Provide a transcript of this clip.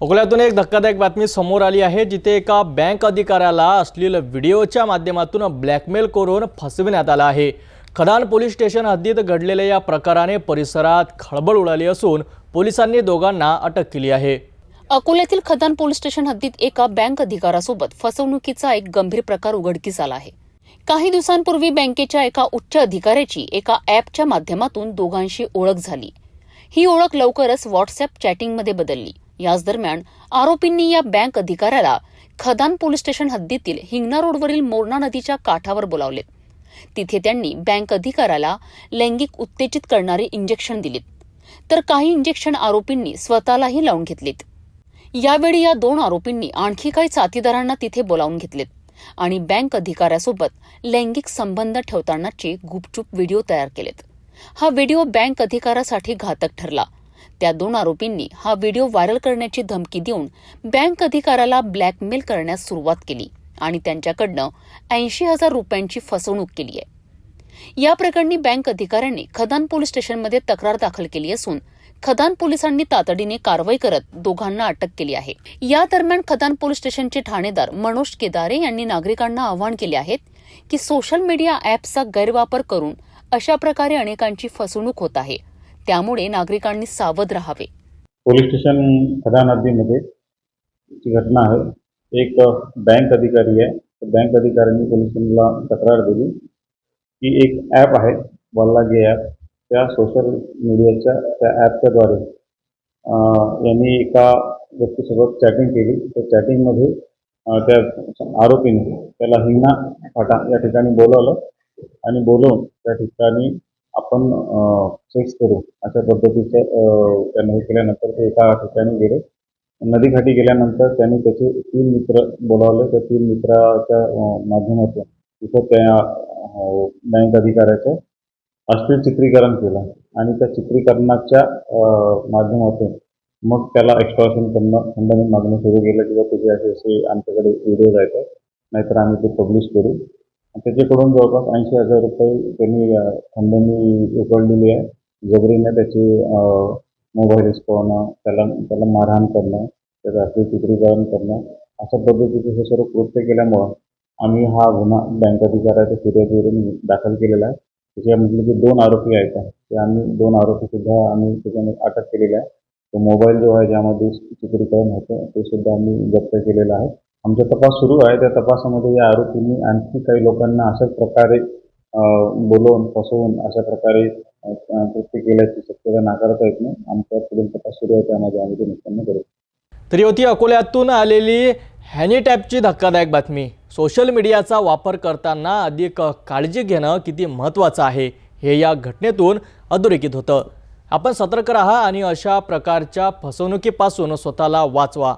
अकोल्यातून एक धक्कादायक बातमी समोर आली आहे जिथे एका बँक अधिकाऱ्याला अश्लील व्हिडिओच्या माध्यमातून ब्लॅकमेल करून फसविण्यात आला आहे. खदान पोलीस स्टेशन हद्दीत घडलेल्या या प्रकाराने परिसरात खळबळ उडाली असून पोलिसांनी दोघांना अटक केली आहे. अकोल्यातील खदान पोलीस स्टेशन हद्दीत एका बँक अधिकारासोबत फसवणुकीचा एक गंभीर प्रकार उघडकीस आला आहे. काही दिवसांपूर्वी बँकेच्या एका उच्च अधिकाऱ्याची एका ॲपच्या माध्यमातून दोघांशी ओळख झाली. ही ओळख लवकरच व्हॉट्सअप चॅटिंगमध्ये बदलली. याच दरम्यान आरोपींनी या बँक अधिकाऱ्याला खदान पोलीस स्टेशन हद्दीतील हिंगणा रोडवरील मोरणा नदीच्या काठावर बोलावले. तिथे त्यांनी बँक अधिकाऱ्याला लैंगिक उत्तेजित करणारे इंजेक्शन दिलेत. तर काही इंजेक्शन आरोपींनी स्वतःलाही लावून घेतलेत. यावेळी या दोन आरोपींनी आणखी काही साथीदारांना तिथे बोलावून घेतलेत आणि बँक अधिकाऱ्यासोबत लैंगिक संबंध ठेवतानाचे गुपचूप व्हिडिओ तयार केलेत. हा व्हिडिओ बँक अधिकाऱ्यासाठी घातक ठरला. त्या दोन आरोपींनी हा व्हिडिओ व्हायरल करण्याची धमकी देऊन बँक अधिकाऱ्याला ब्लॅकमेल करण्यास सुरुवात केली आणि त्यांच्याकडनं ऐंशी हजार रुपयांची फसवणूक केली आहे. या प्रकरणी बँक अधिकाऱ्यांनी खदान पोलीस स्टेशनमध्ये तक्रार दाखल केली असून खदान पोलिसांनी तातडीने कारवाई करत दोघांना अटक केली आहे. या दरम्यान खदान पोलीस स्टेशनचे ठाणेदार मनोज केदारे यांनी नागरिकांना आवाहन केले आहेत की सोशल मीडिया ॲप्सचा गैरवापर करून अशा प्रकारे अनेकांची फसवणूक होत आहे. त्यामुळे नागरिकांनी सावध राहावे. पोलीस स्टेशन खदान हद्दीमध्ये ची घटना आहे एक बँक अधिकारी आहे. बँक अधिकाऱ्यांनी पोलीस स्टेशनला तक्रार दिली की एक ॲप आहे वल्लागे ॲप. त्या सोशल मीडियाच्या त्या ॲपच्याद्वारे यांनी एका व्यक्तीसोबत चॅटिंग केली. त्या चॅटिंगमध्ये त्या आरोपीने त्याला हिंगणा फाटा या ठिकाणी बोलावलं आणि बोलवून त्या ठिकाणी आपण सेक्स करू अशा पद्धतीचं अं, त्यानं हे केल्यानंतर ते एका ठिकाणी गेले. नदीकाठी गेल्यानंतर त्यांनी त्याचे तीन मित्र बोलावले. त्या तीन मित्राच्या माध्यमातून तिथं त्या बँक अधिकाऱ्याचं अश्लील चित्रीकरण केलं आणि त्या चित्रीकरणाच्या माध्यमातून मग त्याला एक्स्ट्रॉशन करणं खंडणी मागणं सुरू केलं किंवा त्याचे तुझे असे असे आमच्याकडे व्हिडिओज आहेत नाहीतर आम्ही ते पब्लिश करू. त्याच्याकडून जवळपास ऐंशी हजार रुपये त्यांनी खंडणी उकळलेली आहे. जबरीने त्याचे मोबाईल हिसकवणं त्याला त्याला मारहाण करणं त्याचं अश्लील चित्रीकरण करणं अशा पद्धतीचे हे सर्व कृत्य केल्यामुळं आम्ही हा गुन्हा बँक अधिकाऱ्याच्या फिर्यादीवरून दाखल केलेला आहे. त्याच्यामधले जे दोन आरोपी आहेत. ते आम्ही दोन आरोपीसुद्धा आम्ही त्याच्यामध्ये अटक केलेले आहे. तो मोबाईल जो आहे ज्यामध्ये चित्रीकरण होतं ते सुद्धा आम्ही जप्त केलेलं आहे. आमचा तपास सुरू आहे. त्या तपासामध्ये या आरोपींनी आणखी काही लोकांना अशाच प्रकारे बोलवून फसवून अशा प्रकारे कृत्य केल्याची शक्यता नाकारता येत नाही. आमचा पुढील तपास सुरू आहे. त्यामध्ये आम्ही ते निष्पन्न करू. तरी होती अकोल्यातून आलेली हॅनीटॅपची धक्कादायक बातमी. सोशल मीडियाचा वापर करताना अधिक काळजी घेणं किती महत्त्वाचं आहे हे या घटनेतून अधोरेखित होतं. आपण सतर्क राहा आणि अशा प्रकारच्या फसवणुकीपासून स्वतःला वाचवा.